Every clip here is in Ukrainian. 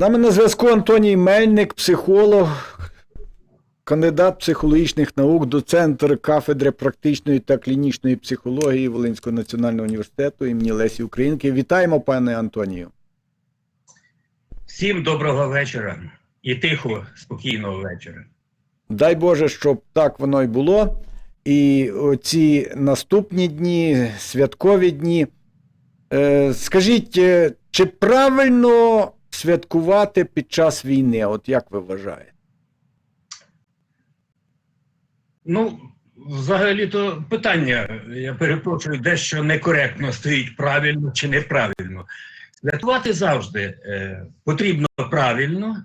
Нами на зв'язку Антоній Мельник, психолог, кандидат психологічних наук, доцент кафедри практичної та клінічної психології Волинського національного університету імені Лесі Українки. Вітаємо, пане Антонію. Всім доброго вечора і тихого, спокійного вечора. Дай Боже, щоб так воно й було. І ці наступні дні, святкові дні. Е, скажіть, е, чи правильно святкувати під час війни? От як ви вважаєте? Ну, взагалі-то питання, я перепрошую, дещо некоректно стоїть правильно чи неправильно. Святкувати завжди е, потрібно правильно,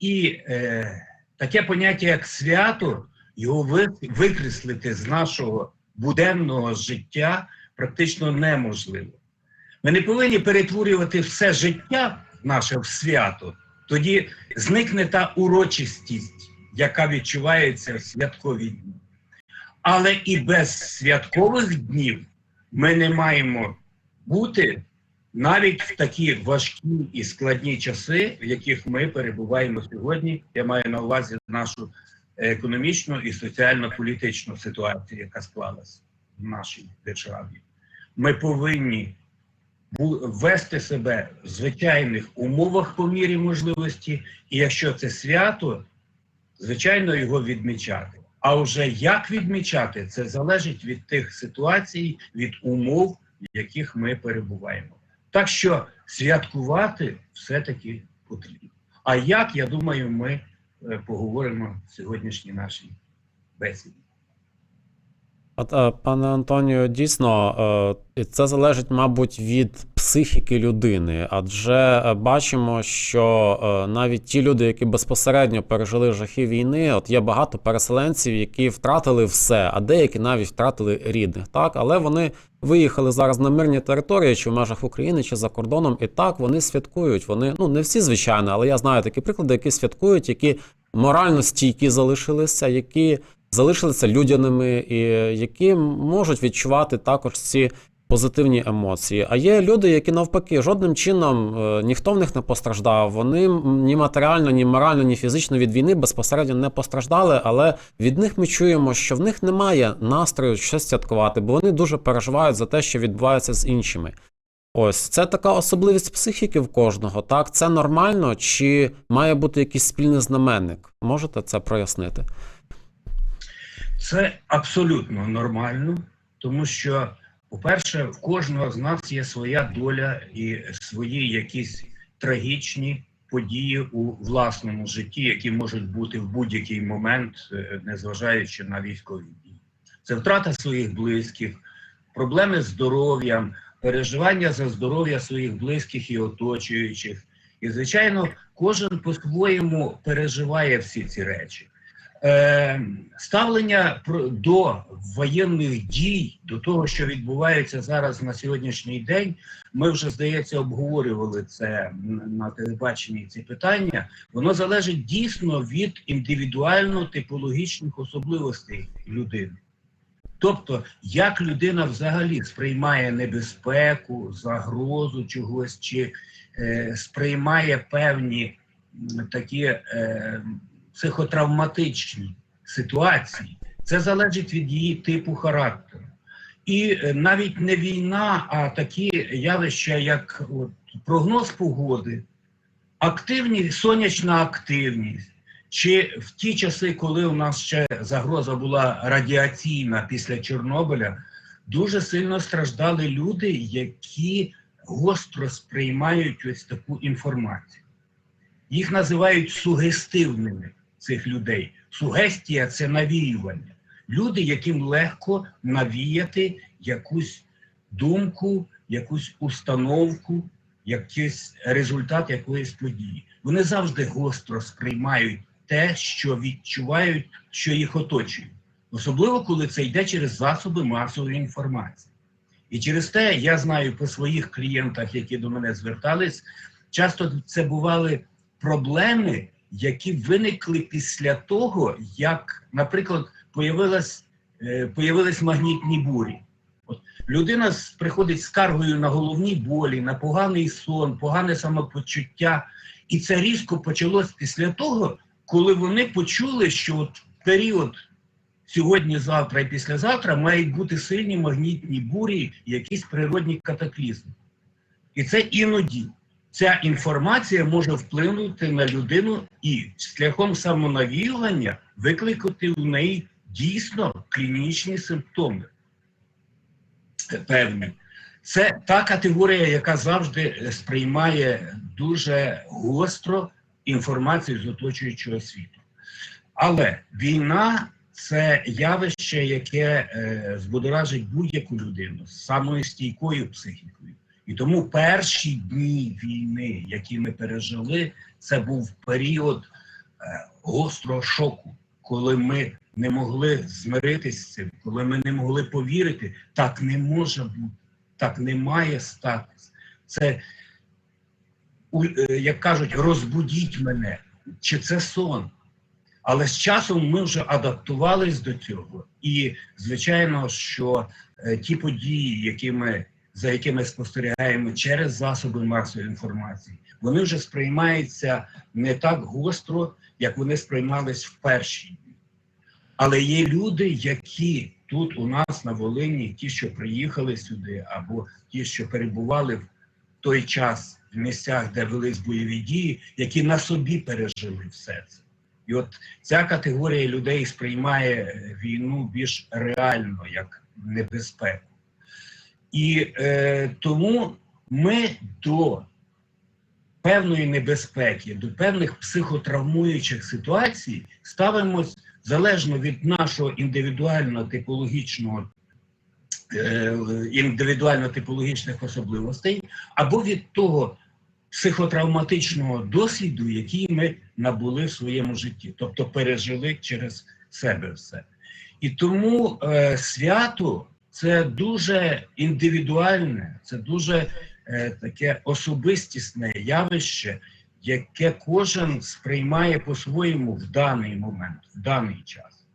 і е, таке поняття, як свято, його викреслити з нашого буденного життя практично неможливо. Ми не повинні перетворювати все життя наше в свято, тоді зникне та урочистість, яка відчувається в святкові дні. Але і без святкових днів ми не маємо бути навіть в такі важкі і складні часи, в яких ми перебуваємо сьогодні. Я маю на увазі нашу економічну і соціально-політичну ситуацію, яка склалась в нашій державі. Ми повинні вести себе в звичайних умовах по мірі можливості, і якщо це свято, звичайно, його відмічати. А вже як відмічати, це залежить від тих ситуацій, від умов, в яких ми перебуваємо. Так що святкувати все-таки потрібно. А як, я думаю, ми е, поговоримо в сьогоднішній нашій бесіді. От, е, пане Антонію, дійсно, е, це залежить, мабуть, від психіки людини, адже е, бачимо, що навіть ті люди, які безпосередньо пережили жахи війни, от є багато переселенців, які втратили все, а деякі навіть втратили рідних. Так, але вони виїхали зараз на мирні території, чи в межах України, чи за кордоном, і так вони святкують. Вони ну не всі, звичайно, але я знаю такі приклади, які святкують, які морально стійкі залишилися, які залишилися людяними, і які можуть відчувати також ці позитивні емоції. А є люди, які навпаки жодним чином е, ніхто в них не постраждав. Вони ні матеріально, ні морально, ні фізично від війни безпосередньо не постраждали, але від них ми чуємо, що в них немає настрою щось святкувати, бо вони дуже переживають за те, що відбувається з іншими. Ось це така особливість психіки в кожного. Так, це нормально, чи має бути якийсь спільний знаменник? Можете це прояснити? Це абсолютно нормально, тому що, по-перше, в кожного з нас є своя доля і свої якісь трагічні події у власному житті, які можуть бути в будь-який момент, е, незважаючи на військові дії. Це втрата своїх близьких, проблеми з здоров'ям, переживання за здоров'я своїх близьких і оточуючих. І, звичайно, кожен по-своєму переживає всі ці речі. Е, ставлення до воєнних дій, до того, що відбувається зараз на сьогоднішній день, ми вже здається обговорювали це на телебаченні. Ці питання воно залежить дійсно від індивідуально-типологічних особливостей людини. Тобто, як людина взагалі сприймає небезпеку, загрозу чогось, чи е, сприймає певні такі е, психотравматичні ситуації, це залежить від її типу характеру. І е, навіть не війна, а такі явища, як от, прогноз погоди, активність, сонячна активність, чи в ті часи, коли у нас ще загроза була радіаційна після Чорнобиля, дуже сильно страждали люди, які гостро сприймають ось таку інформацію. Їх називають сугестивними цих людей. Сугестія це навіювання. Люди, яким легко навіяти якусь думку, якусь установку, якийсь результат якоїсь події. Вони завжди гостро сприймають те, що відчувають, що їх оточує. Особливо, коли це йде через засоби масової інформації. І через те я знаю по своїх клієнтах, які до мене звертались, часто це бували проблеми, які виникли після того, як, наприклад, е, появились магнітні бурі. От людина приходить з скаргою на головні болі, на поганий сон, погане самопочуття. І це різко почалось після того, коли вони почули, що от період сьогодні, завтра і післязавтра мають бути сильні магнітні бурі, якісь природні катаклізми. І це іноді ця інформація може вплинути на людину і шляхом самонавіювання викликати у неї дійсно клінічні симптоми. Певні. Це та категорія, яка завжди е, сприймає дуже гостро інформацію з оточуючого світу. Але війна це явище, яке е, збудоражить будь-яку людину з самою стійкою психікою. І тому перші дні війни, які ми пережили, це був період е, гострого шоку, коли ми не могли змиритися з цим, коли ми не могли повірити, так не може бути, так не має статись. Це, е, як кажуть, розбудіть мене, чи це сон. Але з часом ми вже адаптувались до цього. І, звичайно, що е, ті події, які ми, за якими спостерігаємо через засоби масової інформації, вони вже сприймаються не так гостро, як вони сприймались в перші. Але є люди, які тут у нас на Волині, ті, що приїхали сюди, або ті, що перебували в той час в місцях, де велись бойові дії, які на собі пережили все це. І от ця категорія людей сприймає е, війну більш реально як небезпеку. І е, тому ми до певної небезпеки, до певних психотравмуючих ситуацій ставимось залежно від нашого індивідуально типологічного е, індивідуально-типологічних особливостей, або від того психотравматичного досвіду, який ми набули в своєму житті, тобто пережили через себе все. І тому е, свято це дуже індивідуальне, це дуже е, таке особистісне явище, яке кожен сприймає по-своєму в даний момент, в даний час.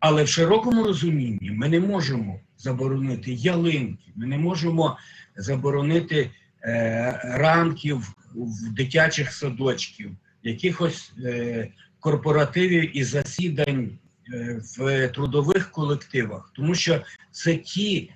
Але в широкому розумінні ми не можемо заборонити ялинки, ми не можемо заборонити е, ранків в дитячих садочків, якихось е, корпоративів і засідань в трудових колективах, тому що це ті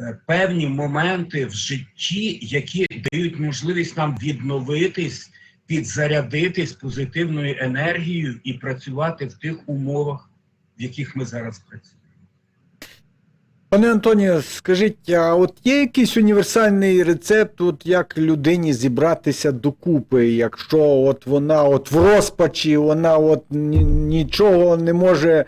е, певні моменти в житті, які дають можливість нам відновитись, підзарядитись позитивною енергією і працювати в тих умовах, в яких ми зараз працюємо. Пане Антоніо, скажіть, а от є якийсь універсальний рецепт, от як людині зібратися докупи, якщо от вона от в розпачі, вона от нічого не може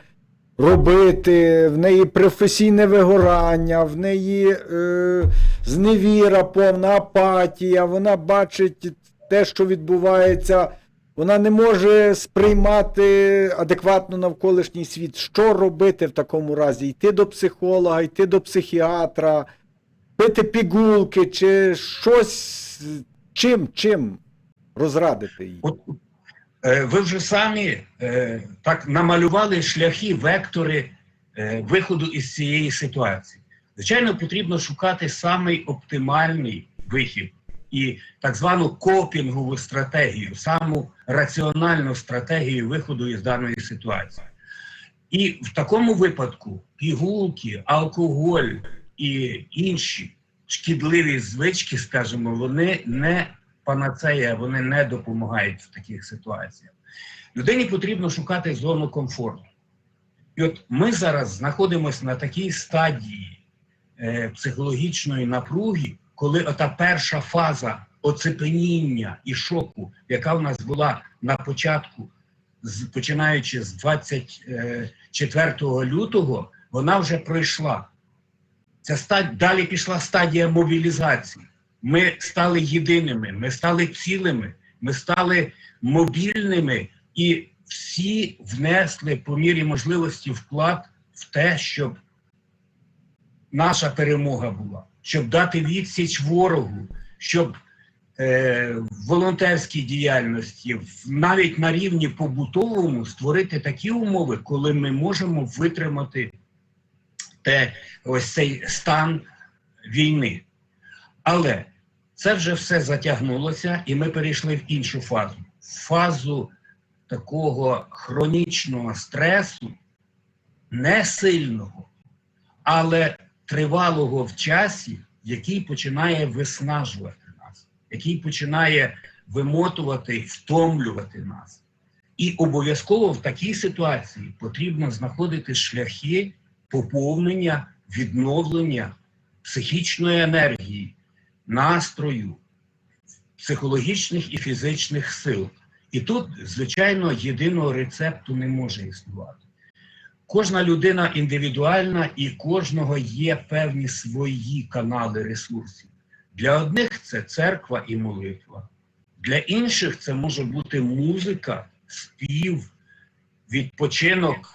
робити, в неї професійне вигорання, в неї е, зневіра, повна апатія, вона бачить те, що відбувається, вона не може сприймати адекватно навколишній світ. Що робити в такому разі? Йти до психолога, йти до психіатра, пити пігулки, чи щось чим, чим розрадити її? От е, ви вже самі е, так намалювали шляхи, вектори е, виходу із цієї ситуації. Звичайно, потрібно шукати самий оптимальний вихід і так звану копінгову стратегію, саму раціональну стратегію виходу із даної ситуації. І в такому випадку пігулки, алкоголь і інші шкідливі звички, скажімо, вони не панацея, вони не допомагають в таких ситуаціях. Людині потрібно шукати зону комфорту. І от ми зараз знаходимося на такій стадії е, психологічної напруги, коли ота перша фаза оцепеніння і шоку, яка в нас була на початку, починаючи з 24 лютого, вона вже пройшла. Ця стадія, далі пішла стадія мобілізації. Ми стали єдиними, ми стали цілими, ми стали мобільними і всі внесли по мірі можливості вклад в те, щоб наша перемога була, щоб дати відсіч ворогу, щоб е, в волонтерській діяльності, навіть на рівні побутовому, створити такі умови, коли ми можемо витримати те, ось цей стан війни. Але це вже все затягнулося, і ми перейшли в іншу фазу. Фазу такого хронічного стресу, не сильного, але тривалого в часі, який починає виснажувати нас, який починає вимотувати, втомлювати нас. І обов'язково в такій ситуації потрібно знаходити шляхи поповнення, відновлення психічної енергії, настрою, психологічних і фізичних сил. І тут, звичайно, єдиного рецепту не може існувати. Кожна людина індивідуальна і кожного є певні свої канали ресурсів. Для одних це церква і молитва, для інших це може бути музика, спів, відпочинок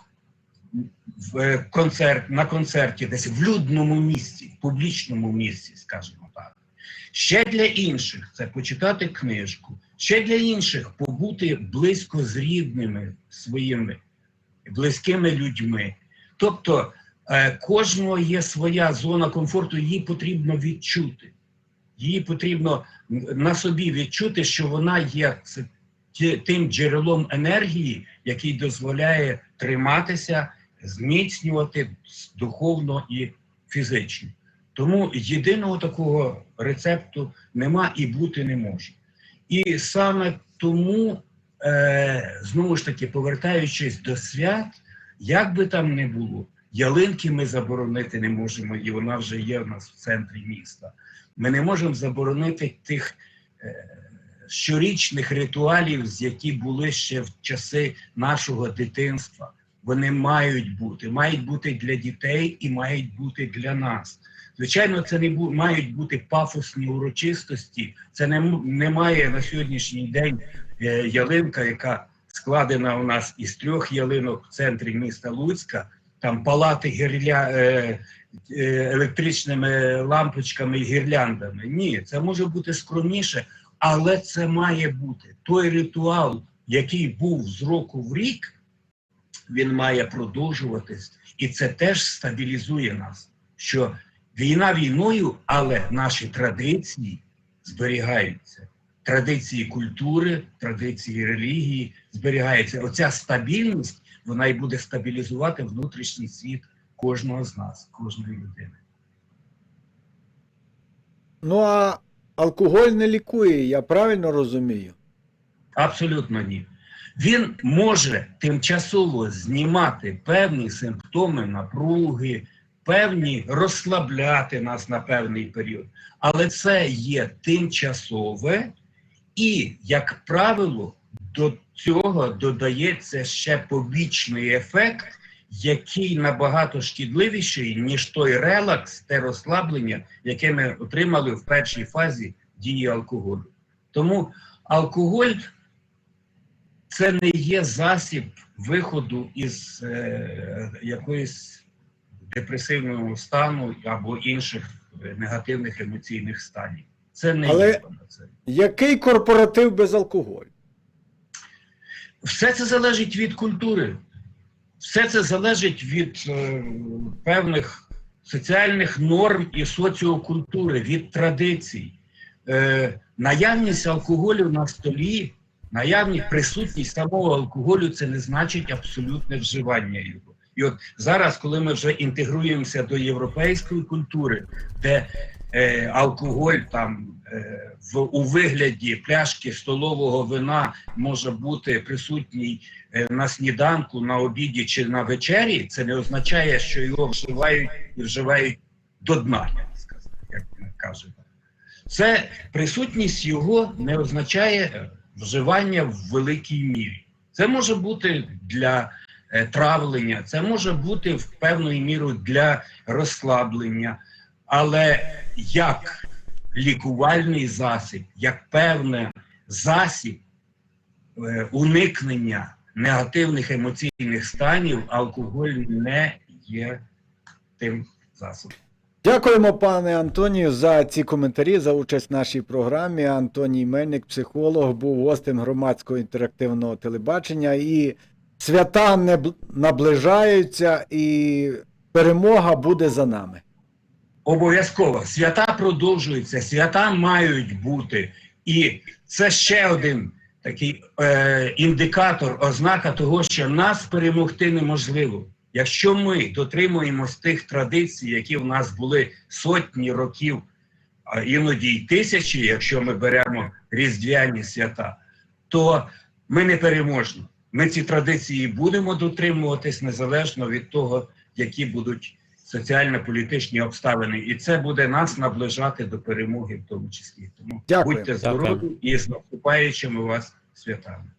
в е, концерт, на концерті, десь в людному місці, в публічному місці, скажімо так. Ще для інших це почитати книжку, ще для інших побути близько з рідними своїми близькими людьми. Тобто е, кожного є своя зона комфорту, її потрібно відчути. Її потрібно на собі відчути, що вона є тим джерелом енергії, який дозволяє триматися, зміцнювати духовно і фізично. Тому єдиного такого рецепту нема і бути не може. І саме тому, е, знову ж таки, повертаючись до свят, як би там не було, ялинки ми заборонити не можемо, і вона вже є в нас в центрі міста. Ми не можемо заборонити тих е, щорічних ритуалів, які були ще в часи нашого дитинства. Вони мають бути, мають бути для дітей і мають бути для нас. Звичайно, це не бу- мають бути пафосні урочистості. Це не, не має на сьогоднішній день ялинка, яка складена у нас із трьох ялинок в центрі міста Луцька. Там палати гірля, е, е, електричними лампочками і гірляндами. Ні, це може бути скромніше, але це має бути той ритуал, який був з року в рік, він має продовжуватись, і це теж стабілізує нас. Що війна війною, але наші традиції зберігаються. Традиції культури, традиції релігії зберігаються. Оця стабільність вона і буде стабілізувати внутрішній світ кожного з нас, кожної людини. Ну а алкоголь не лікує, я правильно розумію? Абсолютно ні. Він може тимчасово знімати певні симптоми напруги, певні розслабляти нас на певний період, але це є тимчасове, і, як правило, до цього додається ще побічний ефект, який набагато шкідливіший, ніж той релакс, те розслаблення, яке ми отримали в першій фазі дії алкоголю. Тому алкоголь це не є засіб виходу із е, якоїсь депресивного стану або інших е, негативних емоційних станів. Це не Але- є панацея. Який корпоратив без алкоголю? Все це залежить від культури, все це залежить від е, певних соціальних норм і соціокультури, від традицій. Е, наявність алкоголю на столі, наявність присутність самого алкоголю це не значить абсолютне вживання його. І от зараз, коли ми вже інтегруємося до європейської культури, де е, алкоголь там е, в, у вигляді пляшки столового вина може бути присутній е, на сніданку, на обіді чи на вечері, це не означає, що його вживають і вживають до дна, як кажемо. Це присутність його не означає вживання в великій мірі. Це може бути для е, травлення, це може бути в певною мірою для розслаблення, але як лікувальний засіб, як певний засіб е, уникнення негативних емоційних станів, алкоголь не є тим засобом. Дякуємо, пане Антонію, за ці коментарі, за участь в нашій програмі. Антоній Мельник, психолог, був гостем громадського інтерактивного телебачення. І свята не наближаються, і перемога буде за нами. Обов'язково свята продовжуються, свята мають бути. І це ще один такий е, індикатор, ознака того, що нас перемогти неможливо. Якщо ми дотримуємось тих традицій, які в нас були сотні років, а іноді й тисячі, якщо ми беремо різдвяні свята, то ми не переможні. Ми ці традиції будемо дотримуватись незалежно від того, які будуть соціально-політичні обставини, і це буде нас наближати до перемоги, в тому числі. Тому Дякую. будьте Дякую. і з наступаючими вас святами.